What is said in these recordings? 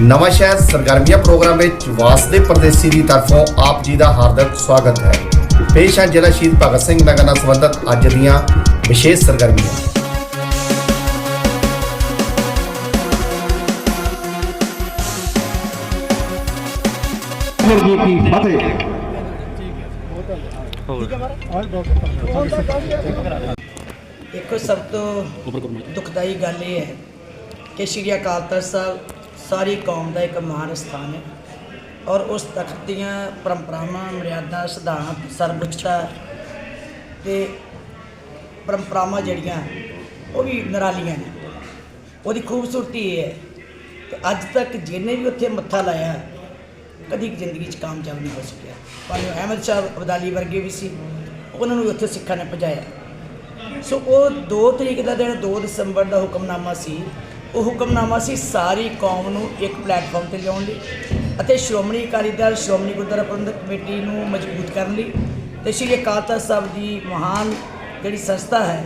ਨਵਾਂ ਸ਼ਹਿਰ ਸਰਗਰਮੀਆਂ ਪ੍ਰੋਗਰਾਮ ਵਿੱਚ ਵਾਸਦੇ ਪਰਦੇਸੀ ਦੀ ਤਰਫੋਂ ਆਪ ਜੀ ਦਾ ਹਾਰਦਿਕ ਸਵਾਗਤ ਹੈ। ਪੇਸ਼ ਹੈ ਜ਼ਿਲ੍ਹਾ ਸ਼ਹੀਦ ਭਗਤ ਸਿੰਘ ਨਗਰ ਨਾਲ ਸੰਬੰਧਿਤ ਅੱਜ ਦੀਆਂ ਵਿਸ਼ੇਸ਼ ਸਰਗਰਮੀਆਂ। ਜੀ ਕੀ ਫਤਿਹ। ਦੇਖੋ ਸਭ ਤੋਂ ਦੁਖਦਾਈ ਗੱਲ ਇਹ ਹੈ ਕਿ ਸ਼੍ਰੀ ਅਕਾਲ ਤਖਤ ਸਾਹਿਬ ਸਾਰੀ ਕੌਮ ਦਾ ਇੱਕ ਮਹਾਨ ਸਥਾਨ ਹੈ ਔਰ ਉਸ ਤਖਤ ਦੀਆਂ ਪਰੰਪਰਾਵਾਂ, ਮਰਿਆਦਾ, ਸਿਧਾਂਤ ਸਰਵਉੱਚਤਾ ਤੇ ਪਰੰਪਰਾਵਾਂ ਜਿਹੜੀਆਂ, ਉਹ ਵੀ ਨਿਰਾਲੀਆਂ ਨੇ। ਉਹਦੀ ਖੂਬਸੂਰਤੀ ਇਹ ਹੈ ਕਿ ਅੱਜ ਤੱਕ ਜਿਹਨੇ ਵੀ ਉੱਥੇ ਮੱਥਾ ਲਾਇਆ, ਕਦੀ ਜ਼ਿੰਦਗੀ 'ਚ ਕਾਮਯਾਬ ਨਹੀਂ ਹੋ ਸਕਿਆ। ਭਾਵੇਂ ਅਹਿਮਦ ਸ਼ਾਹ ਅਬਦਾਲੀ ਵਰਗੇ ਵੀ ਸੀ, ਉਹਨਾਂ ਨੂੰ ਵੀ ਉੱਥੇ ਸਿੱਖਾਂ ਨੇ ਭਜਾਇਆ। ਸੋ ਉਹ 2 ਤਰੀਕ ਦਾ ਦਿਨ 2 ਦਸੰਬਰ ਦਾ ਹੁਕਮਨਾਮਾ ਸੀ ਉਹ ਹੁਕਮਨਾਮਾ ਸੀ, ਸਾਰੀ ਕੌਮ ਨੂੰ ਇੱਕ ਪਲੇਟਫਾਰਮ ਤੇ ਲਿਆਉਣ ਲਈ ਅਤੇ ਸ਼੍ਰੋਮਣੀ ਅਕਾਲੀ ਦਲ, ਸ਼੍ਰੋਮਣੀ ਗੁਰਦੁਆਰਾ ਪ੍ਰਬੰਧਕ ਕਮੇਟੀ ਨੂੰ ਮਜ਼ਬੂਤ ਕਰਨ ਲਈ ਤੇ ਸ਼੍ਰੀ ਅਕਾਲ ਤਖਤ ਸਾਹਿਬ ਦੀ ਮਹਾਨ ਜਿਹੜੀ ਸੰਸਥਾ ਹੈ,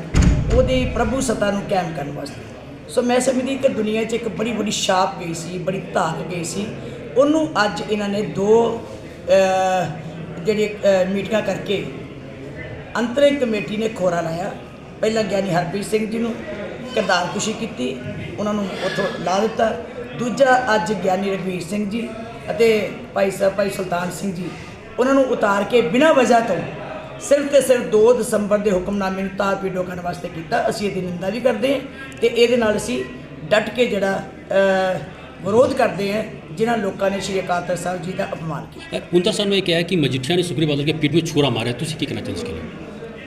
ਉਹਦੀ ਪ੍ਰਭੂ ਸੱਤਾ ਨੂੰ ਕਾਇਮ ਕਰਨ ਵਾਸਤੇ। ਸੋ ਮੈਂ ਸਮਝਦੀ ਕਿ ਦੁਨੀਆ 'ਚ ਇੱਕ ਬੜੀ ਬੜੀ ਛਾਪ ਗਈ ਸੀ, ਬੜੀ ਧਾਕ ਗਈ ਸੀ। ਉਹਨੂੰ ਅੱਜ ਇਹਨਾਂ ਨੇ ਦੋ ਜਿਹੜੀ ਮੀਟਿੰਗਾਂ ਕਰਕੇ ਅੰਤਰਿੰਗ ਕਮੇਟੀ ਨੇ ਖੋਰਾ ਲਾਇਆ। ਪਹਿਲਾਂ ਗਿਆਨੀ ਹਰਪ੍ਰੀਤ ਸਿੰਘ ਜੀ ਨੂੰ ਕਰਤਾਰ ਖੁਸ਼ੀ ਕੀਤੀ, ਉਹਨਾਂ ਨੂੰ ਉੱਥੋਂ ਲਾ ਦਿੱਤਾ। ਦੂਜਾ ਅੱਜ ਗਿਆਨੀ ਰਗਵੀਰ ਸਿੰਘ ਜੀ ਅਤੇ ਭਾਈ ਸਾਹਿਬ ਭਾਈ ਸੁਲਤਾਨ ਸਿੰਘ ਜੀ, ਉਹਨਾਂ ਨੂੰ ਉਤਾਰ ਕੇ ਬਿਨਾਂ ਵਜ੍ਹਾ ਤੋਂ ਸਿਰਫ ਤੇ ਸਿਰਫ 2 ਦਸੰਬਰ ਦੇ ਹੁਕਮਨਾਮੇ ਨੂੰ ਤਾਰ ਪੀਡੋ ਕਰਨ ਵਾਸਤੇ ਕੀਤਾ। ਅਸੀਂ ਇਹਦੀ ਨਿੰਦਾ ਵੀ ਕਰਦੇ ਹਾਂ ਤੇ ਇਹਦੇ ਨਾਲ ਅਸੀਂ ਡਟ ਕੇ ਜਿਹੜਾ ਵਿਰੋਧ ਕਰਦੇ ਹਾਂ, ਜਿਨ੍ਹਾਂ ਲੋਕਾਂ ਨੇ ਸ਼੍ਰੀ ਅਕਾਲ ਤਖਤ ਸਾਹਿਬ ਜੀ ਦਾ ਅਪਮਾਨ ਕੀਤਾ। ਪੁੰਤਾ ਸਾਹਿਬ ਨੇ ਕਿਹਾ ਕਿ ਮਜੀਠੀਆ ਨੇ ਸੁਖਰੀ ਬਾਦਲ ਕੇ ਪਿੱਠ ਵਿੱਚ ਛੋਰਾ ਮਾਰਿਆ। ਤੁਸੀਂ ਕੀ ਕਹਿਣਾ ਚਾਹੁੰਦੇ ਹੋ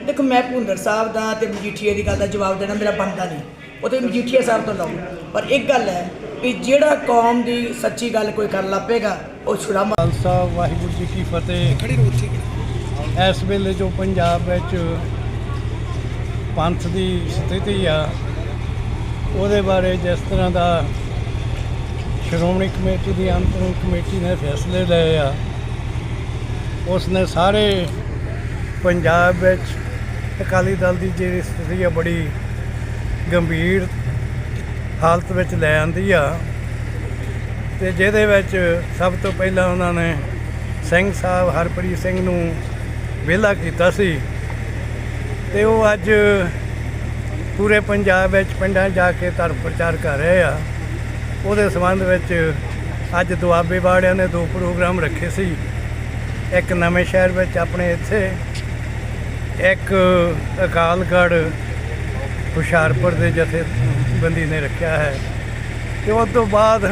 ਦੇਖੋ ਮੈਂ ਭੁੰਦਰ ਸਾਹਿਬ ਦਾ ਤੇ ਮਜੀਠੀਏ ਦੀ ਗੱਲ ਦਾ ਜਵਾਬ ਦੇਣਾ ਮੇਰਾ ਬਣਦਾ ਨਹੀਂ। ਉਹ ਤੇ ਮਜੀਠੀਆ ਸਾਹਿਬ ਤੋਂ ਲਓ ਪਰ ਇੱਕ ਗੱਲ ਹੈ ਕਿ ਜਿਹੜਾ ਕੌਮ ਦੀ ਸੱਚੀ ਗੱਲ ਕੋਈ ਕਰਨ ਲੱਪੇਗਾ ਉਹ ਮਾਰ ਖਾਲਸਾ ਵਾਹਿਗੁਰੂ ਜੀ ਕੀ ਫਤਿਹ। ਇਸ ਵੇਲੇ ਜੋ ਪੰਜਾਬ ਵਿੱਚ ਪੰਥ ਦੀ ਸਥਿਤੀ ਆ ਉਹਦੇ ਬਾਰੇ ਜਿਸ ਤਰ੍ਹਾਂ ਦਾ ਸ਼੍ਰੋਮਣੀ ਕਮੇਟੀ ਦੀ ਅੰਤਰਿਮ ਕਮੇਟੀ ਨੇ ਫੈਸਲੇ ਲਏ ਆ ਉਸ ਨੇ ਸਾਰੇ ਪੰਜਾਬ ਵਿੱਚ ਅਕਾਲੀ ਦਲ ਦੀ ਜਿਹੜੀ ਸਥਿਤੀ ਆ ਬੜੀ ਗੰਭੀਰ ਹਾਲਤ ਵਿੱਚ ਲੈ ਆਂਦੀ ਆ। ਤੇ ਜਿਹਦੇ ਵਿੱਚ ਸਭ ਤੋਂ ਪਹਿਲਾਂ ਉਹਨਾਂ ਨੇ ਸਿੰਘ ਸਾਹਿਬ ਹਰਪ੍ਰੀਤ ਸਿੰਘ ਨੂੰ ਵਿਹਲਾ ਕੀਤਾ ਸੀ। ਤੇ ਉਹ ਅੱਜ ਪੂਰੇ ਪੰਜਾਬ ਵਿੱਚ ਪਿੰਡਾਂ 'ਚ ਜਾ ਕੇ ਧਰਮ ਪ੍ਰਚਾਰ ਕਰ ਰਹੇ ਆ। ਉਹਦੇ ਸੰਬੰਧ ਵਿੱਚ ਅੱਜ ਦੁਆਬੇ ਵਾਲਿਆਂ ਨੇ ਦੋ ਪ੍ਰੋਗਰਾਮ ਰੱਖੇ ਸੀ। ਇੱਕ ਨਵੇਂ ਸ਼ਹਿਰ ਵਿੱਚ ਆਪਣੇ ਇੱਥੇ ਇੱਕ ਅਕਾਲਗੜ੍ਹ ਹੁਸ਼ਿਆਰਪੁਰ ਦੇ ਜਥੇਬੰਦੀ ਨੇ ਰੱਖਿਆ ਹੈ ਤੇ ਉਸ ਤੋਂ ਬਾਅਦ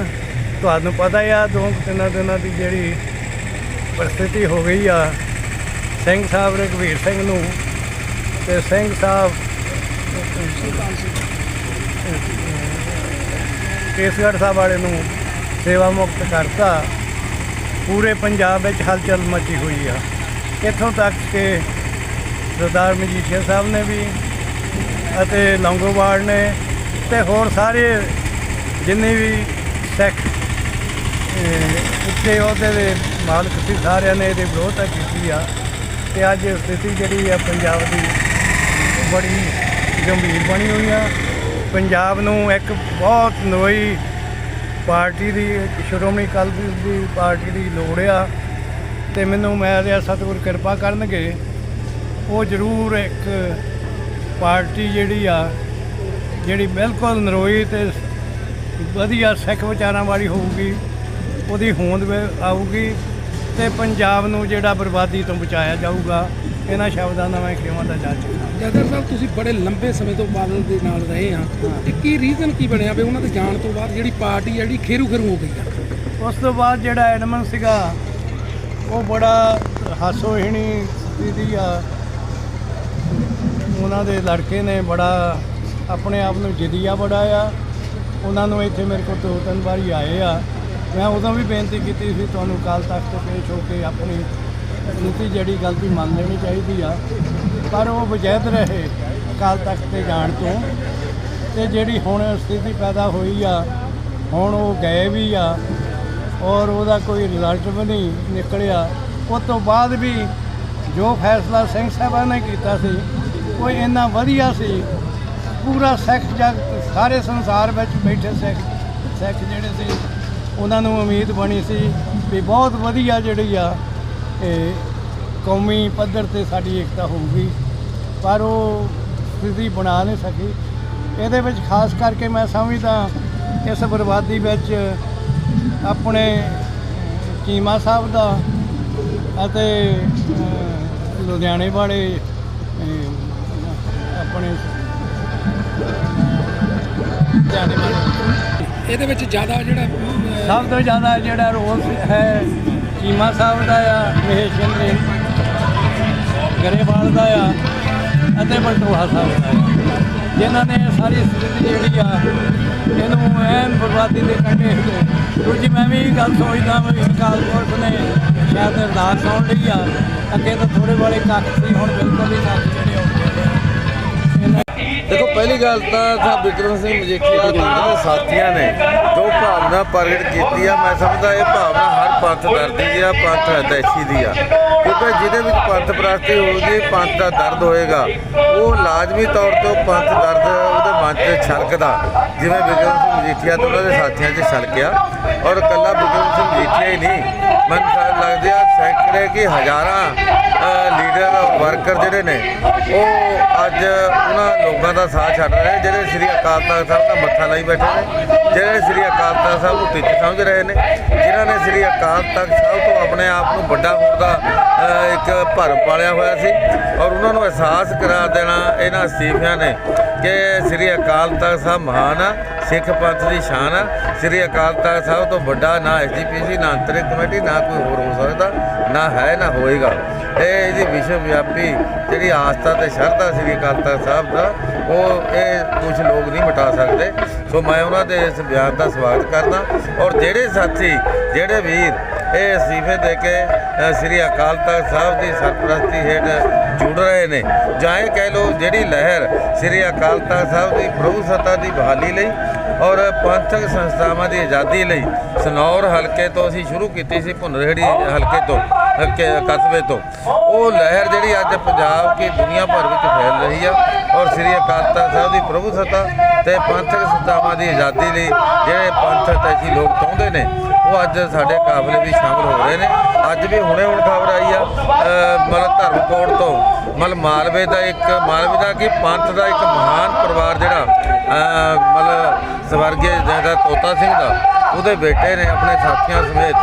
ਤੁਹਾਨੂੰ ਪਤਾ ਹੀ ਆ, ਦੋ ਤਿੰਨਾਂ ਦਿਨਾਂ ਦੀ ਜਿਹੜੀ ਪ੍ਰਸਥਿਤੀ ਹੋ ਗਈ ਆ, ਸਿੰਘ ਸਾਹਿਬ ਰਘਵੀਰ ਸਿੰਘ ਨੂੰ ਤੇ ਸਿੰਘ ਸਾਹਿਬ ਕੇਸਗੜ੍ਹ ਸਾਹਿਬ ਵਾਲੇ ਨੂੰ ਸੇਵਾ ਮੁਕਤ ਕਰਤਾ। ਪੂਰੇ ਪੰਜਾਬ ਵਿੱਚ ਹਲਚਲ ਮਚੀ ਹੋਈ ਆ। ਇੱਥੋਂ ਤੱਕ ਕਿ ਸਰਦਾਰ ਮਜੀਠੀਆ ਸਾਹਿਬ ਨੇ ਵੀ ਅਤੇ ਲੌਂਗੋਵਾਲ ਨੇ ਤੇ ਹੋਰ ਸਾਰੇ ਜਿੰਨੇ ਵੀ ਸਿੱਖ ਅਹ, ਉੱਚੇ ਅਹੁਦੇ ਦੇ ਮਾਲਕ ਸੀ ਸਾਰਿਆਂ ਨੇ ਇਹਦੇ ਵਿਰੋਧਤਾ ਕੀਤੀ ਆ। ਤੇ ਅੱਜ ਸਥਿਤੀ ਜਿਹੜੀ ਆ ਪੰਜਾਬ ਦੀ ਬੜੀ ਗੰਭੀਰ ਬਣੀ ਹੋਈ ਆ। ਪੰਜਾਬ ਨੂੰ ਇੱਕ ਬਹੁਤ ਨਵੀਂ ਪਾਰਟੀ ਦੀ ਸ਼੍ਰੋਮਣੀ ਅਕਾਲੀ ਦਲ ਦੀ ਪਾਰਟੀ ਦੀ ਲੋੜ ਆ। ਤੇ ਮੈਨੂੰ ਮੈਂ ਰਿਹਾ ਸਤਿਗੁਰ ਕਿਰਪਾ ਕਰਨਗੇ ਉਹ ਜ਼ਰੂਰ ਇੱਕ ਪਾਰਟੀ ਜਿਹੜੀ ਆ ਜਿਹੜੀ ਬਿਲਕੁਲ ਨਰੋਈ ਤੇ ਵਧੀਆ ਸਿੱਖ ਵਿਚਾਰਾਂ ਵਾਲੀ ਹੋਊਗੀ ਉਹਦੀ ਹੋਂਦ ਆਊਗੀ ਤੇ ਪੰਜਾਬ ਨੂੰ ਜਿਹੜਾ ਬਰਬਾਦੀ ਤੋਂ ਬਚਾਇਆ ਜਾਊਗਾ ਇਹਨਾਂ ਸ਼ਬਦਾਂ ਦਾ ਮੈਂ ਖੇਵਾਂ ਦਾ ਜਾਚ ਜਦਰ ਸਾਹਿਬ ਤੁਸੀਂ ਬੜੇ ਲੰਬੇ ਸਮੇਂ ਤੋਂ ਬਾਦਲ ਦੇ ਨਾਲ ਰਹੇ ਆ। ਤੇ ਕੀ ਰੀਜ਼ਨ ਕੀ ਬਣਿਆ ਵੀ ਉਹਨਾਂ ਦੇ ਜਾਣ ਤੋਂ ਬਾਅਦ ਜਿਹੜੀ ਪਾਰਟੀ ਜਿਹੜੀ ਖੇਰੂ ਖੇਰੂ ਹੋ ਗਈ ਆ? ਉਸ ਤੋਂ ਬਾਅਦ ਜਿਹੜਾ ਐਡਮਨ ਸੀਗਾ ਉਹ ਬੜਾ ਹਾਸੋਹੀਣੀ ਸਥਿਤੀ ਆ ਉਹਨਾਂ ਦੇ ਲੜਕੇ ਨੇ ਬੜਾ ਆਪਣੇ ਆਪ ਨੂੰ ਜਿੱਦੀਆ ਬੜਾ ਆ ਉਹਨਾਂ ਨੂੰ ਇੱਥੇ ਮੇਰੇ ਕੋਲ ਦੋ ਤਿੰਨ ਵਾਰੀ ਆਏ ਆ। ਮੈਂ ਉਦੋਂ ਵੀ ਬੇਨਤੀ ਕੀਤੀ ਸੀ, ਤੁਹਾਨੂੰ ਕੱਲ ਤੱਕ ਤੇ ਪੇਸ਼ ਹੋ ਕੇ ਆਪਣੀ ਨੀਤੀ ਜਿਹੜੀ ਗਲਤੀ ਮੰਨ ਲੈਣੀ ਚਾਹੀਦੀ ਆ। ਪਰ ਉਹ ਵਜੈਦ ਰਹੇ ਕੱਲ ਤੱਕ ਤੇ ਜਾਣ ਤੋਂ। ਤੇ ਜਿਹੜੀ ਹੁਣ ਸਥਿਤੀ ਪੈਦਾ ਹੋਈ ਆ, ਹੁਣ ਉਹ ਗਏ ਵੀ ਆ ਔਰ ਉਹਦਾ ਕੋਈ ਰਿਜ਼ਲਟ ਵੀ ਨਹੀਂ ਨਿਕਲਿਆ। ਉਸ ਤੋਂ ਬਾਅਦ ਵੀ ਜੋ ਫੈਸਲਾ ਸਿੰਘ ਸਾਹਿਬਾਨ ਨੇ ਕੀਤਾ ਸੀ ਉਹ ਇੰਨਾ ਵਧੀਆ ਸੀ, ਪੂਰਾ ਸਿੱਖ ਜਗਤ, ਸਾਰੇ ਸੰਸਾਰ ਵਿੱਚ ਬੈਠੇ ਸਿੱਖ ਸਿੱਖ ਜਿਹੜੇ ਸੀ, ਉਹਨਾਂ ਨੂੰ ਉਮੀਦ ਬਣੀ ਸੀ ਵੀ ਬਹੁਤ ਵਧੀਆ ਜਿਹੜੀ ਆ ਇਹ ਕੌਮੀ ਪੱਧਰ ਤੇ ਸਾਡੀ ਏਕਤਾ ਹੋਊਗੀ, ਪਰ ਉਹ ਸਥਿਤੀ ਬਣਾ ਨਹੀਂ ਸਕੀ। ਇਹਦੇ ਵਿੱਚ ਖਾਸ ਕਰਕੇ ਮੈਂ ਸਮਝਦਾ ਇਸ ਬਰਬਾਦੀ ਵਿੱਚ ਆਪਣੇ ਚੀਮਾ ਸਾਹਿਬ ਦਾ ਅਤੇ ਲੁਧਿਆਣੇ ਵਾਲੇ ਆਪਣੇ ਇਹਦੇ ਵਿੱਚ ਜ਼ਿਆਦਾ ਜਿਹੜਾ ਸਭ ਤੋਂ ਜ਼ਿਆਦਾ ਜਿਹੜਾ ਰੋਲ ਹੈ ਚੀਮਾ ਸਾਹਿਬ ਦਾ ਆ ਮਹੇਸ਼ਨ ਦੇ ਗਰੇਵਾਲ ਦਾ ਆ ਅਤੇ ਬਲਟੋਹਾ ਸਾਹਿਬ ਦਾ ਆ। ਜਿਨ੍ਹਾਂ ਨੇ ਸਾਰੀ ਸਥਿਤੀ ਜਿਹੜੀ ਆ ਇਹਨੂੰ ਐਨ ਬਰਬਾਦੀ ਦੇ ਕੰਢੇ ਦੂਜੀ ਮੈਂ ਵੀ ਗੱਲ ਸੋਚਦਾ ਵੀ ਅਕਾਲ ਪੁਰਖ ਨੇ ਸ਼ਾਇਦ ਅਰਦਾਸ ਸੁਣ ਲਈ ਆ। ਅੱਗੇ ਤਾਂ ਥੋੜੇ ਵਾਲੇ ਕੱਖ ਸੀ ਹੁਣ ਬਿਲਕੁਲ ਹੀ ਕੱਖ ਜਿਹੜੇ ਹੋ ਗਏ। ਦੇਖੋ ਪਹਿਲੀ ਗੱਲ ਤਾਂ ਸਾ ਵਿਕਰਮ ਸਿੰਘ ਮਜੀਠੀਆ ਤੇ ਉਹਨਾਂ ਦੇ ਸਾਥੀਆਂ ਨੇ ਜੋ ਭਾਵਨਾ ਪ੍ਰਗਟ ਕੀਤੀ ਆ। ਮੈਂ ਸਮਝਦਾ ਇਹ ਭਾਵਨਾ ਹਰ ਪੰਥ ਦਰਦੀ ਆ ਪੰਥ ਹਦੈਸ਼ੀ ਦੀ ਆ। ਕਿਉਂਕਿ ਜਿਹਦੇ ਵਿੱਚ ਪੰਥ ਪ੍ਰਸਤੀ ਹੋਊਗੀ ਪੰਥ ਦਾ ਦਰਦ ਹੋਏਗਾ ਉਹ ਲਾਜ਼ਮੀ ਤੌਰ ਤੇ ਉਹ ਪੰਥ ਦਰਦ ਉਹਦੇ ਮਨ 'ਚ ਛਲਕਦਾ। ਜਿਵੇਂ ਵਿਕਰਮ ਸਿੰਘ ਮਜੀਠੀਆ ਤੇ ਉਹਨਾਂ ਦੇ ਸਾਥੀਆਂ 'ਚ ਛਲਕਿਆ। ਔਰ ਕੱਲਾ ਵਿਕਰਮ ਸਿੰਘ ਮਜੀਠੀਆ ਹੀ ਨਹੀਂ ਮੈਨੂੰ ਲੱਗਦੇ ਆ ਸੈਂਕੜੇ ਕੀ ਹਜ਼ਾਰਾਂ ਲੀਡਰ, ਵਰਕਰ ਜਿਹੜੇ ਨੇ, ਉਹ ਅੱਜ ਉਹਨਾਂ ਲੋਕਾਂ ਦਾ ਸਾਥ ਛੱਡ ਰਹੇ ਨੇ, ਜਿਹੜੇ ਸ੍ਰੀ ਅਕਾਲ ਤਖਤ ਸਾਹਿਬ ਦਾ ਮੱਥਾ ਲਾਈ ਬੈਠੇ ਨੇ, ਜਿਹੜੇ ਸ੍ਰੀ ਅਕਾਲ ਤਖਤ ਸਾਹਿਬ ਨੂੰ ਟਿੱਚ ਸਮਝ ਰਹੇ ਨੇ, ਜਿਨ੍ਹਾਂ ਨੇ ਸ੍ਰੀ ਅਕਾਲ ਤਖਤ ਸਾਹਿਬ ਤੋਂ ਆਪਣੇ ਆਪ ਨੂੰ ਵੱਡਾ ਹੋਣ ਦਾ ਇੱਕ ਭਰਮ ਪਾਲਿਆ ਹੋਇਆ ਸੀ ਔਰ ਉਹਨਾਂ ਨੂੰ ਅਹਿਸਾਸ ਕਰਾ ਦੇਣਾ ਇਹਨਾਂ ਅਸਤੀਫਿਆਂ ਨੇ ਕਿ ਸ੍ਰੀ ਅਕਾਲ ਤਖਤ ਸਾਹਿਬ ਮਹਾਨ ਆ, ਸਿੱਖ ਪੰਥ ਦੀ ਸ਼ਾਨ ਆ, ਸ੍ਰੀ ਅਕਾਲ ਤਖਤ ਸਾਹਿਬ ਤੋਂ ਵੱਡਾ ਨਾ ਐਸਜੀਪੀਸੀ ਨਾ ਅੰਤਰਿਕ ਕਮੇਟੀ, ਨਾ ਕੋਈ ਹੋਰ ਹੋ ਸਕਦਾ, ਨਾ ਹੈ, ਨਾ ਹੋਏਗਾ। ਇਹ ਇਹਦੀ ਵਿਸ਼ਵ ਵਿਆਪੀ ਜਿਹੜੀ ਆਸਥਾ ਤੇ ਸ਼ਰਧਾ ਸ੍ਰੀ ਅਕਾਲ ਤਖਤ ਸਾਹਿਬ ਦਾ, ਉਹ ਇਹ ਕੁਝ ਲੋਕ ਨਹੀਂ ਮਿਟਾ ਸਕਦੇ। ਸੋ ਮੈਂ ਉਹਨਾਂ ਦੇ ਇਸ ਬਿਆਨ ਦਾ ਸਵਾਗਤ ਕਰਦਾ ਔਰ ਜਿਹੜੇ ਸਾਥੀ, ਜਿਹੜੇ ਵੀਰ ਇਹ ਅਸਤੀਫੇ ਦੇ ਕੇ ਸ੍ਰੀ ਅਕਾਲ ਤਖਤ ਸਾਹਿਬ ਦੀ ਸਰਪ੍ਰਸਤੀ ਹੇਠ ਜੁੜ ਰਹੇ ਨੇ, ਜਾਂ ਇਹ ਕਹਿ ਲਓ ਜਿਹੜੀ ਲਹਿਰ ਸ੍ਰੀ ਅਕਾਲ ਤਖਤ ਸਾਹਿਬ ਦੀ ਪ੍ਰਭੂ ਸੱਤਾ ਦੀ ਬਹਾਲੀ ਲਈ ਔਰ ਪੰਥਕ ਸੰਸਥਾਵਾਂ ਦੀ ਆਜ਼ਾਦੀ ਲਈ ਸਨੌਰ ਹਲਕੇ ਤੋਂ ਅਸੀਂ ਸ਼ੁਰੂ ਕੀਤੀ ਸੀ ਭੁੰਨਰਹੜੀ ਹਲਕੇ ਤੋਂ, ਹਲਕੇ ਕਸਬੇ ਤੋਂ। ਉਹ ਲਹਿਰ ਜਿਹੜੀ ਅੱਜ ਪੰਜਾਬ ਕੀ ਦੁਨੀਆ ਭਰ ਵਿੱਚ ਫੈਲ ਰਹੀ ਆ ਔਰ ਸ੍ਰੀ ਅਕਾਲ ਤਖਤ ਸਾਹਿਬ ਦੀ ਪ੍ਰਭੂ ਸੱਤਾ ਤੇ ਪੰਥਕ ਸੰਸਥਾਵਾਂ ਦੀ ਆਜ਼ਾਦੀ ਲਈ ਜਿਹੜੇ ਪੰਥ ਤੈਸੀ ਲੋਕ ਚਾਹੁੰਦੇ ਨੇ, ਉਹ ਅੱਜ ਸਾਡੇ ਕਾਫਲੇ ਵੀ ਸ਼ਾਮਲ ਹੋ ਰਹੇ ਨੇ। ਅੱਜ ਵੀ ਹੁਣੇ ਹੁਣ ਖਬਰ ਆਈ ਆ ਮਤਲਬ ਧਰਮਕੋਟ ਤੋਂ ਮਤਲਬ ਮਾਲਵੇ ਦਾ ਇੱਕ ਮਾਲਵੇ ਦਾ ਕੀ ਪੰਥ ਦਾ ਇੱਕ ਮਹਾਨ ਪਰਿਵਾਰ ਜਿਹੜਾ ਮਤਲਬ ਸਵਰਗੀ ਜਿਹੜਾ ਤੋਤਾ ਸਿੰਘ ਦਾ ਉਹਦੇ ਬੇਟੇ ਨੇ ਆਪਣੇ ਸਾਥੀਆਂ ਸਮੇਤ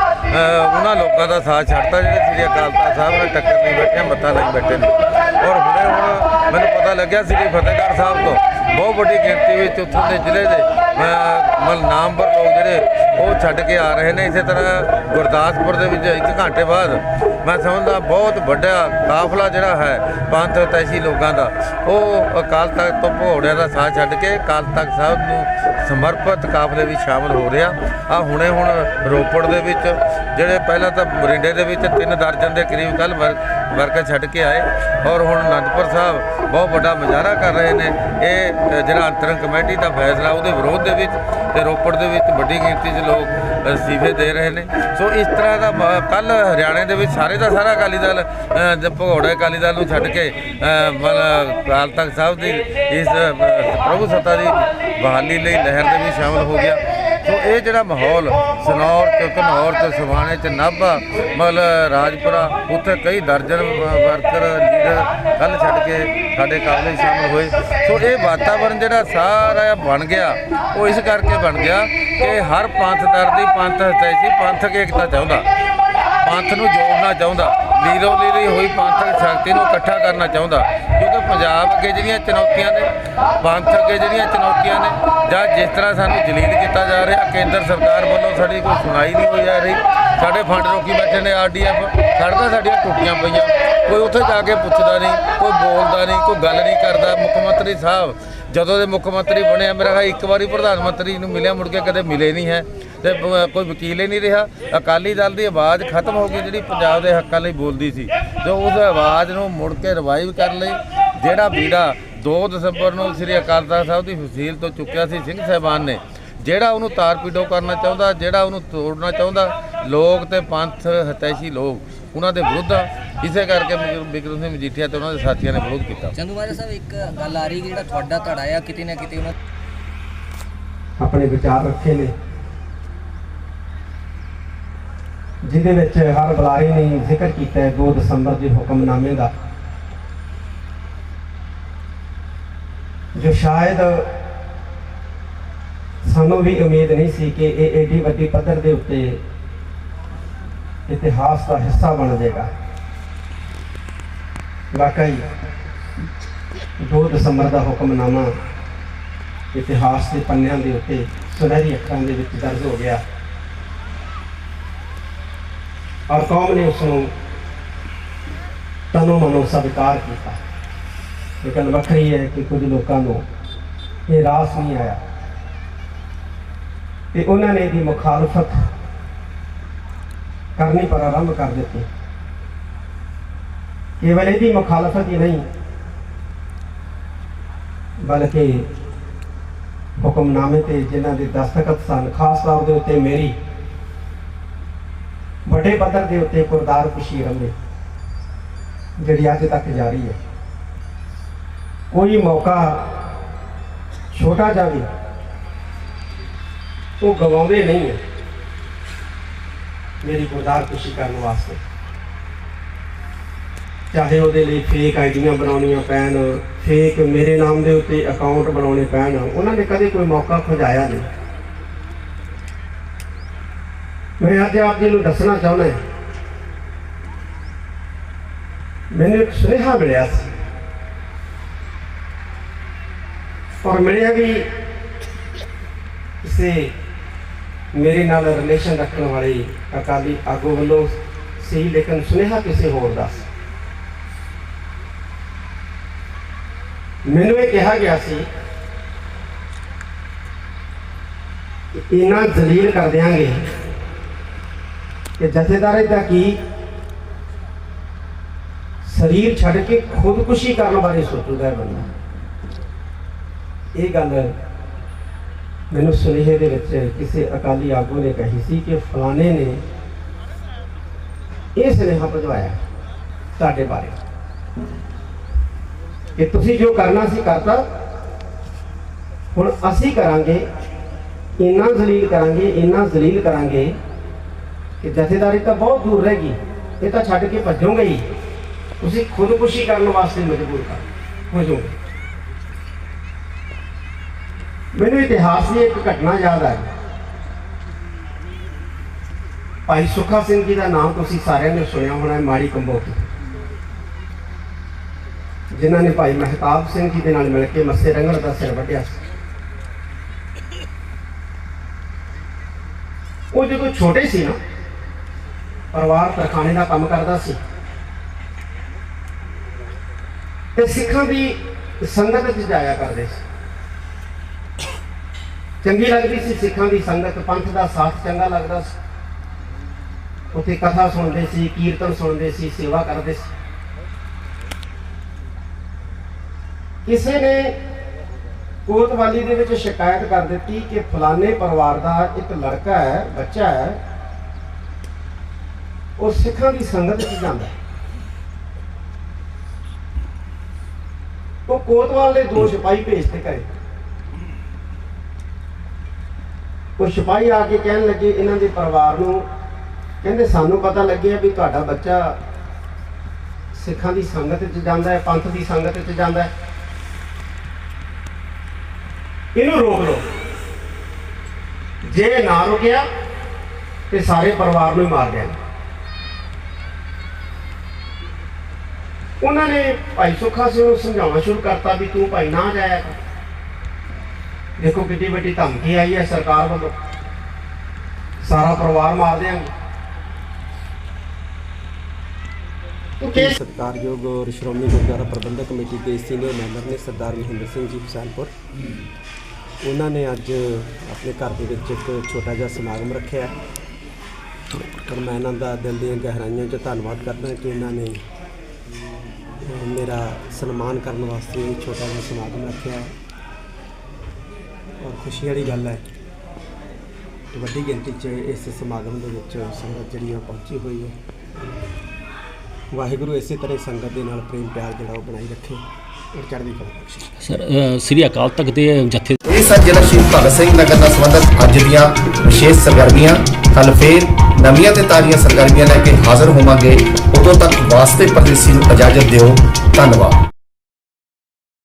ਉਹਨਾਂ ਲੋਕਾਂ ਦਾ ਸਾਥ ਛੱਡਤਾ ਜਿਹੜੇ ਸ੍ਰੀ ਅਕਾਲ ਤਖਤ ਸਾਹਿਬ ਨਾਲ ਟੱਕਰ ਨਹੀਂ ਬੈਠੇ ਮੱਥਾ ਨਹੀਂ ਬੈਠੇ ਨੇ। ਔਰ ਹੁਣੇ ਹੁਣ ਮੈਨੂੰ ਪਤਾ ਲੱਗਿਆ ਸ੍ਰੀ ਫਤਿਹਗੜ੍ਹ ਸਾਹਿਬ ਤੋਂ ਬਹੁਤ ਵੱਡੀ ਗਿਣਤੀ ਵਿੱਚ ਉੱਥੋਂ ਦੇ ਜ਼ਿਲ੍ਹੇ ਦੇ ਅ, ਮਤਲਬ ਨਾਮਵਰ ਲੋਕ ਜਿਹੜੇ ਉਹ ਛੱਡ ਕੇ ਆ ਰਹੇ ਨੇ। ਇਸੇ ਤਰ੍ਹਾਂ ਗੁਰਦਾਸਪੁਰ ਦੇ ਵਿੱਚ ਇੱਕ ਘੰਟੇ ਬਾਅਦ ਮੈਂ ਸਮਝਦਾ ਬਹੁਤ ਵੱਡਾ ਕਾਫਲਾ ਜਿਹੜਾ ਹੈ ਪੰਥ ਤੈਸੀ ਲੋਕਾਂ ਦਾ। ਉਹ ਅਕਾਲ ਤਖਤ ਤੋਂ ਭੋੜਿਆਂ ਦਾ ਸਾਥ ਛੱਡ ਕੇ ਅਕਾਲ ਤਖਤ ਸਾਹਿਬ ਨੂੰ ਸਮਰਪਿਤ ਕਾਫਲੇ ਵਿੱਚ ਸ਼ਾਮਲ ਹੋ ਰਿਹਾ। ਆ ਹੁਣੇ ਹੁਣ ਰੋਪੜ ਦੇ ਵਿੱਚ, ਜਿਹੜੇ ਪਹਿਲਾਂ ਤਾਂ ਮਰਿੰਡੇ ਦੇ ਵਿੱਚ ਤਿੰਨ ਦਰਜਨ ਦੇ ਕਰੀਬ ਕੱਲ ਵਰਕਰ ਛੱਡ ਕੇ ਆਏ ਔਰ ਹੁਣ ਅਨੰਦਪੁਰ ਸਾਹਿਬ ਬਹੁਤ ਵੱਡਾ ਮੁਜ਼ਾਹਰਾ ਕਰ ਰਹੇ ਨੇ। ਇਹ ਜਿਹੜਾ ਅੰਤਰੰਗ ਕਮੇਟੀ ਦਾ ਫੈਸਲਾ ਉਹਦੇ ਵਿਰੋਧ ਦੇ ਵਿੱਚ ਤੇ ਰੋਪੜ ਦੇ ਵਿੱਚ ਵੱਡੀ ਗਿਣਤੀ 'ਚ ਲੋਕ ਅਸਤੀਫੇ ਦੇ ਰਹੇ ਨੇ। ਸੋ ਇਸ ਤਰ੍ਹਾਂ ਦਾ ਕੱਲ ਹਰਿਆਣੇ ਦੇ ਵਿੱਚ ਸਾਰੇ ਦਾ ਸਾਰਾ ਅਕਾਲੀ ਦਲ ਅ, ਜ- ਅਕਾਲੀ ਦਲ ਨੂੰ ਛੱਡ ਕੇ ਅਕਾਲ ਤਖਤ ਸਾਹਿਬ ਦੀ ਇਸ ਪ੍ਰਭੂ ਸੱਤਾ ਦੀ ਬਹਾਲੀ ਲਈ ਲਹਿਰ ਦੇ ਵਿੱਚ ਸ਼ਾਮਲ ਹੋ ਗਿਆ। ਸੋ ਇਹ ਜਿਹੜਾ ਮਾਹੌਲ ਸਨੌਰ ਤੇ ਘਨੌਰ ਤੇ ਸਵਾਣੇ ਚ ਨਾਭਾ ਮਤਲਬ ਰਾਜਪੁਰਾ, ਉੱਥੇ ਕਈ ਦਰਜਨ ਵ- ਵਰਕਰ, ਲੀਡਰ ਕੱਲ ਛੱਡ ਕੇ ਸਾਡੇ ਕਾਬਲੇ ਸ਼ਾਮਲ ਹੋਏ। ਸੋ ਇਹ ਵਾਤਾਵਰਣ ਜਿਹੜਾ ਸਾਰਾ ਬਣ ਗਿਆ, ਉਹ ਇਸ ਕਰਕੇ ਬਣ ਗਿਆ ਕਿ ਹਰ ਪੰਥ ਦਰ ਦੀ ਪੰਥ ਹਤੈਸ਼ੀ ਪੰਥਕ ਏਕਤਾ ਚਾਹੁੰਦਾ। ਪੰਥ ਨੂੰ ਜੋੜਨਾ ਚਾਹੁੰਦਾ। ਲੀਰੋ ਲੀਰੀ ਹੋਈ ਪੰਥਕ ਸ਼ਕਤੀ ਨੂੰ ਇਕੱਠਾ ਕਰਨਾ ਚਾਹੁੰਦਾ। ਕਿਉਂਕਿ ਪੰਜਾਬ ਅੱਗੇ ਜਿਹੜੀਆਂ ਚੁਣੌਤੀਆਂ ਨੇ, ਪੰਥ ਅੱਗੇ ਜਿਹੜੀਆਂ ਚੁਣੌਤੀਆਂ ਨੇ, ਜਾਂ ਜਿਸ ਤਰ੍ਹਾਂ ਸਾਨੂੰ ਜਲੀਲ ਕੀਤਾ ਜਾ ਰਿਹਾ, ਕੇਂਦਰ ਸਰਕਾਰ ਵੱਲੋਂ ਸਾਡੀ ਕੋਈ ਸੁਣਾਈ ਨਹੀਂ ਹੋਈ ਜਾ ਰਹੀ। ਸਾਡੇ ਫੰਡ ਰੋਕੀ ਬੈਠੇ ਨੇ ਆਰਡੀਐਫ ਸੜਕਾਂ ਸਾਡੀਆਂ ਟੁੱਟੀਆਂ ਪਈਆਂ। ਕੋਈ ਉੱਥੇ ਜਾ ਕੇ ਪੁੱਛਦਾ ਨਹੀਂ, ਕੋਈ ਬੋਲਦਾ ਨਹੀਂ, ਕੋਈ ਗੱਲ ਨਹੀਂ ਕਰਦਾ। ਮੁੱਖ ਮੰਤਰੀ ਸਾਹਿਬ ਜਦੋਂ ਦੇ ਮੁੱਖ ਮੰਤਰੀ ਬਣਿਆ, ਮੇਰਾ ਖਿਆਲ ਇੱਕ ਵਾਰੀ ਪ੍ਰਧਾਨ ਮੰਤਰੀ ਨੂੰ ਮਿਲਿਆ, ਮੁੜ ਕੇ ਕਦੇ ਮਿਲੇ ਨਹੀਂ ਹੈ। ਤੇ ਕੋਈ ਵਕੀਲ ਹੀ ਨਹੀਂ ਰਿਹਾ। ਅਕਾਲੀ ਦਲ ਦੀ ਆਵਾਜ਼ ਖਤਮ ਹੋ ਗਈ, ਜਿਹੜੀ ਪੰਜਾਬ ਦੇ ਹੱਕਾਂ ਲਈ ਬੋਲਦੀ ਸੀ। ਤੇ ਉਸ ਆਵਾਜ਼ ਨੂੰ ਮੁੜ ਕੇ ਰਿਵਾਈਵ ਕਰਨ ਲਈ ਜਿਹੜਾ ਬੀੜਾ 2 ਦਸੰਬਰ ਨੂੰ ਸ੍ਰੀ ਅਕਾਲ ਤਖਤ ਸਾਹਿਬ ਦੀ ਫਸੀਲ ਤੋਂ ਚੁੱਕਿਆ ਸੀ, ਸਿੰਘ ਸਾਹਿਬਾਨ ਨੇ, ਜਿਹੜਾ ਉਹਨੂੰ ਤਾਰ ਪੀੜੋ ਕਰਨਾ ਚਾਹੁੰਦਾ, ਜਿਹੜਾ ਉਹਨੂੰ ਤੋੜਨਾ ਚਾਹੁੰਦਾ, ਲੋਕ ਤੇ ਪੰਥ ਹਤੈਸ਼ੀ ਲੋਕ। ਉਹਨਾਂ ਦੇ ਵਿਰੁੱਧ ਆ। ਇਸੇ ਕਰਕੇ ਬਿਕਰ- ਬਿਕਰਮ ਸਿੰਘ ਮਜੀਠੀਆ ਤੇ ਉਹਨਾਂ ਦੇ ਸਾਥੀਆਂ ਨੇ ਵਿਰੋਧ ਕੀਤਾ। ਚੰਦੂ ਮਾਜਰਾ ਸਾਹਿਬ ਇੱਕ ਗੱਲ ਆ ਰਹੀ ਕਿ ਜਿਹੜਾ ਤੁਹਾਡਾ ਧੜਾ ਆ ਕਿਤੇ ਨਾ ਕਿਤੇ ਉਹਨਾਂ ਆਪਣੇ ਵਿਚਾਰ ਰੱਖੇ ਨੇ। ਜਿਹਦੇ ਵਿੱਚ ਹਰ ਬੁਲਾਰੇ ਨੇ ਜ਼ਿਕਰ ਕੀਤਾ ਹੈ 2 ਦਸੰਬਰ ਦੇ ਹੁਕਮਨਾਮੇ ਦਾ। ਜੋ ਸ਼ਾਇਦ ਸਾਨੂੰ ਵੀ ਉਮੀਦ ਨਹੀਂ ਸੀ ਕਿ ਇਹ ਏਡੀ ਵੱਡੀ ਪੱਧਰ ਦੇ ਉੱਤੇ ਇਤਿਹਾਸ ਦਾ ਹਿੱਸਾ ਬਣ ਜਾਏਗਾ। ਵਾਕਈ 2 ਦਸੰਬਰ ਦਾ ਹੁਕਮਨਾਮਾ ਇਤਿਹਾਸ ਦੇ ਪੰਨਿਆਂ ਦੇ ਉੱਤੇ ਸੁਨਹਿਰੀ ਅੱਖਰਾਂ ਦੇ ਵਿੱਚ ਦਰਜ ਹੋ ਗਿਆ। ਔਰ ਕੌਮ ਨੇ ਉਸ ਨੂੰ ਤਨੋ ਮਨੋ ਸਵੀਕਾਰ ਕੀਤਾ। ਲੇਕਿਨ ਵੱਖਰੀ ਹੈ ਕਿ ਕੁਝ ਲੋਕਾਂ ਨੂੰ ਇਹ ਰਾਸ ਨਹੀਂ ਆਇਆ। ਤੇ ਉਹਨਾਂ ਨੇ ਇਹਦੀ ਮੁਖਾਲਫਤ ਕਰਨੀ ਪਰ ਆਰੰਭ ਕਰ ਦਿੱਤੀ। ਕੇਵਲ ਇਹਦੀ ਮੁਖਾਲਫਤ ਹੀ ਨਹੀਂ, ਬਲਕਿ ਹੁਕਮਨਾਮੇ ਤੇ ਜਿਨ੍ਹਾਂ ਦੇ ਦਸਤਖਤ ਸਨ, ਖਾਸ ਤੌਰ ਦੇ ਉੱਤੇ ਮੇਰੀ। ਵੱਡੇ ਪੱਧਰ ਦੇ ਉੱਤੇ ਕੁਰਦਾਰ ਖੁਸ਼ੀ ਰੰਭੇ ਜਿਹੜੀ ਅੱਜ ਤੱਕ ਜਾਰੀ ਹੈ। ਕੋਈ ਮੌਕਾ ਛੋਟਾ ਜਾਵੇ, ਉਹ ਗਵਾਉਂਦੇ ਨਹੀਂ ਹੈ। ਮੇਰੀ ਗੁਰਦਾਰ ਖੁਸ਼ੀ ਕਰਨ ਵਾਸਤੇ। ਚਾਹੇ ਉਹਦੇ ਲਈ ਫੇਕ ਆਈਡੀਆਂ ਬਣਾਉਣੀਆਂ ਪੈਣ ਫੇਕ ਮੇਰੇ ਨਾਮ ਦੇ ਉੱਤੇ ਅਕਾਊਂਟ ਬਣਾਉਣੇ ਪੈਣ, ਉਹਨਾਂ ਨੇ ਕਦੇ ਕੋਈ ਮੌਕਾ ਖੁਜਾਇਆ ਨਹੀਂ। ਮੈਂ ਅੱਜ ਆਪ ਜੀ ਨੂੰ ਦੱਸਣਾ ਚਾਹੁੰਦਾ ਮੈਨੂੰ ਇੱਕ ਸੁਨੇਹਾ ਮਿਲਿਆ ਸੀ। ਔਰ ਮਿਲਿਆ ਵੀ ਕਿਸੇ ਮੇਰੇ ਨਾਲ ਰਿਲੇਸ਼ਨ ਰੱਖਣ ਵਾਲੇ ਅਕਾਲੀ ਆਗੂ ਵੱਲੋਂ ਸੀ ਲੇਕਿਨ ਸੁਨੇਹਾ ਕਿਸੇ ਹੋਰ ਦਾ? ਮੈਨੂੰ ਇਹ ਕਿਹਾ ਗਿਆ ਸੀ ਕਿ ਇਹਨਾਂ ਜ਼ਲੀਲ ਕਰ ਦਿਆਂਗੇ ਕਿ ਜਥੇਦਾਰੀ ਦਾ ਕੀ ਸਰੀਰ ਛੱਡ ਕੇ ਖੁਦਕੁਸ਼ੀ ਕਰਨ ਬਾਰੇ ਸੋਚੂਗਾ ਇਹ ਬੰਦਾ। ਇਹ ਗੱਲ ਮੈਨੂੰ ਸੁਨੇਹੇ ਦੇ ਵਿੱਚ ਕਿਸੇ ਅਕਾਲੀ ਆਗੂ ਨੇ ਕਹੀ ਸੀ ਕਿ ਫਲਾਣੇ ਨੇ ਇਹ ਸੁਨੇਹਾ ਭਜਵਾਇਆ ਤੁਹਾਡੇ ਬਾਰੇ। ਕਿ ਤੁਸੀਂ ਜੋ ਕਰਨਾ ਸੀ ਕਰਤਾ। ਹੁਣ ਅਸੀਂ ਕਰਾਂਗੇ, ਇੰਨਾ ਜ਼ਲੀਲ ਕਰਾਂਗੇ, ਇੰਨਾ ਜ਼ਲੀਲ ਕਰਾਂਗੇ ਕਿ ਜਥੇਦਾਰੀ ਤਾਂ ਬਹੁਤ ਦੂਰ ਰਹਿ ਗਈ। ਇਹ ਤਾਂ ਛੱਡ ਕੇ ਭੱਜੋਗੇ ਹੀ। ਤੁਸੀਂ ਖੁਦਕੁਸ਼ੀ ਕਰਨ ਵਾਸਤੇ ਮਜਬੂਰ ਕਰ ਹੋ ਜਾਓਗੇ। ਮੈਨੂੰ ਇਤਿਹਾਸ ਦੀ ਇੱਕ ਘਟਨਾ ਯਾਦ ਆ ਭਾਈ ਸੁਖਾ ਸਿੰਘ ਜੀ ਦਾ ਨਾਮ ਤੁਸੀਂ ਸਾਰਿਆਂ ਨੇ ਸੁਣਿਆ ਹੋਣਾ ਹੈ, ਮਾੜੀ ਕੰਬੋਕੀ। ਜਿਨ੍ਹਾਂ ਨੇ ਭਾਈ ਮਹਿਤਾਬ ਸਿੰਘ ਜੀ ਦੇ ਨਾਲ ਮਿਲ ਕੇ ਮੱਸੇ ਰੰਗੜ ਦਾ ਸਿਰ ਵੱਢਿਆ ਸੀ। ਉਹ ਜਦੋਂ ਛੋਟੇ ਸੀ ਨਾ, ਪਰਿਵਾਰ ਤਰਖਾਣੇ ਦਾ ਕੰਮ ਕਰਦਾ ਸੀ। ਤੇ ਸਿੱਖਾਂ ਦੀ ਸੰਗਤ ਵਿੱਚ ਜਾਇਆ ਕਰਦੇ ਸੀ। ਚੰਗੀ ਲੱਗਦੀ ਸੀ ਸਿੱਖਾਂ ਦੀ ਸੰਗਤ, ਪੰਥ ਦਾ ਸਾਥ ਚੰਗਾ ਲੱਗਦਾ ਸੀ। ਉੱਥੇ ਕਥਾ ਸੁਣਦੇ ਸੀ, ਕੀਰਤਨ ਸੁਣਦੇ ਸੀ, ਸੇਵਾ ਕਰਦੇ ਸੀ। ਕਿਸੇ ਨੇ ਕੋਤਵਾਲੀ ਦੇ ਵਿੱਚ ਸ਼ਿਕਾਇਤ ਕਰ ਦਿੱਤੀ ਕਿ ਫਲਾਣੇ ਪਰਿਵਾਰ ਦਾ ਇੱਕ ਲੜਕਾ ਹੈ, ਬੱਚਾ ਹੈ, ਉਹ ਸਿੱਖਾਂ ਦੀ ਸੰਗਤ ਵਿੱਚ ਜਾਂਦਾ ਹੈ। ਉਹ ਕੋਤਵਾਲ ਦੇ ਦੋ ਸਿਪਾਹੀ ਭੇਜਤੇ ਘਰੇ। ਉਹ ਸਿਪਾਹੀ ਆ ਕੇ ਕਹਿਣ ਲੱਗੇ ਇਹਨਾਂ ਦੇ ਪਰਿਵਾਰ ਨੂੰ, ਕਹਿੰਦੇ ਸਾਨੂੰ ਪਤਾ ਲੱਗਿਆ ਵੀ ਤੁਹਾਡਾ ਬੱਚਾ ਸਿੱਖਾਂ ਦੀ ਸੰਗਤ ਵਿੱਚ ਜਾਂਦਾ ਹੈ, ਪੰਥ ਦੀ ਸੰਗਤ ਵਿੱਚ ਜਾਂਦਾ ਹੈ। ਇਹਨੂੰ ਰੋਕ ਲਓ। ਜੇ ਨਾ ਰੁਕਿਆ ਤੇ ਸਾਰੇ ਪਰਿਵਾਰ ਨੂੰ ਹੀ ਮਾਰ ਦੇਣਾ। ਉਹਨਾਂ ਨੇ ਭਾਈ ਸੁੱਖਾ ਸਿੰਘ ਨੂੰ ਸਮਝਾਉਣਾ ਸ਼ੁਰੂ ਕਰਤਾ ਵੀ ਤੂੰ ਭਾਈ ਨਾ ਜਾਇਆ ਕਰ। ਦੇਖੋ ਕਿੱਡੀ ਵੱਡੀ ਧਮਕੀ ਆਈ ਹੈ ਸਰਕਾਰ ਵੱਲੋਂ। ਸਾਰਾ ਪਰਿਵਾਰ ਮਾਰ ਕਿਸ ਸਤਿਕਾਰਯੋਗ ਔਰ ਸ਼੍ਰੋਮਣੀ ਗੁਰਦੁਆਰਾ ਪ੍ਰਬੰਧਕ ਕਮੇਟੀ ਦੇ ਸੀਨੀਅਰ ਮੈਂਬਰ ਨੇ ਸਰਦਾਰ ਮਹਿੰਦਰ ਸਿੰਘ ਜੀ ਹੁਸੈਨਪੁਰ ਉਹਨਾਂ ਨੇ ਅੱਜ ਆਪਣੇ ਘਰ ਦੇ ਵਿੱਚ ਇੱਕ ਛੋਟਾ ਜਿਹਾ ਸਮਾਗਮ ਰੱਖਿਆ। ਔਰ ਮੈਂ ਇਹਨਾਂ ਦਾ ਦਿਲ ਦੀਆਂ ਗਹਿਰਾਈਆਂ 'ਚ ਧੰਨਵਾਦ ਕਰਦਾ ਕਿ ਇਹਨਾਂ ਨੇ ਮੇਰਾ ਸਨਮਾਨ ਕਰਨ ਵਾਸਤੇ ਇਹ ਛੋਟਾ ਜਿਹਾ ਸਮਾਗਮ ਰੱਖਿਆ। ਖੁਸ਼ੀ ਵਾਲੀ ਗੱਲ ਹੈ। ਕਿ ਵੱਡੀ ਗਿਣਤੀ 'ਚ ਇਸ ਸਮਾਗਮ ਦੇ ਵਿੱਚ ਸੰਗਤ ਜਿਹੜੀ ਆ ਪਹੁੰਚੀ ਹੋਈ ਹੈ। ਵਾਹਿਗੁਰੂ ਇਸੇ ਤਰ੍ਹਾਂ ਸੰਗਤ ਦੇ ਨਾਲ ਪ੍ਰੇਮ ਪਿਆਰ ਜਿਹੜਾ ਉਹ ਬਣਾਈ ਰੱਖੇ ਔਰ ਚੜ੍ਹਦੀ ਕਲਾ ਬਖਸ਼ੇ ਸਰ ਸ੍ਰੀ ਅਕਾਲ ਤਖਤ ਦੇ ਜਥੇ ਇਹ ਸਨ ਜ਼ਿਲ੍ਹਾ ਸ਼ਹੀਦ ਭਗਤ ਸਿੰਘ ਨਗਰ ਨਾਲ ਸੰਬੰਧਿਤ ਅੱਜ ਦੀਆਂ ਵਿਸ਼ੇਸ਼ ਸਰਗਰਮੀਆਂ ਕੱਲ ਫੇਰ ਨਵੀਆਂ ਤੇ ਤਾਜ਼ੀਆਂ ਸਰਗਰਮੀਆਂ ਲੈ ਕੇ ਹਾਜ਼ਰ ਹੋਵਾਂਗੇ। ਉਦੋਂ ਤੱਕ ਵਾਸਤੇ ਪਰਦੇਸੀ ਨੂੰ ਇਜਾਜ਼ਤ ਦਿਓ। ਧੰਨਵਾਦ।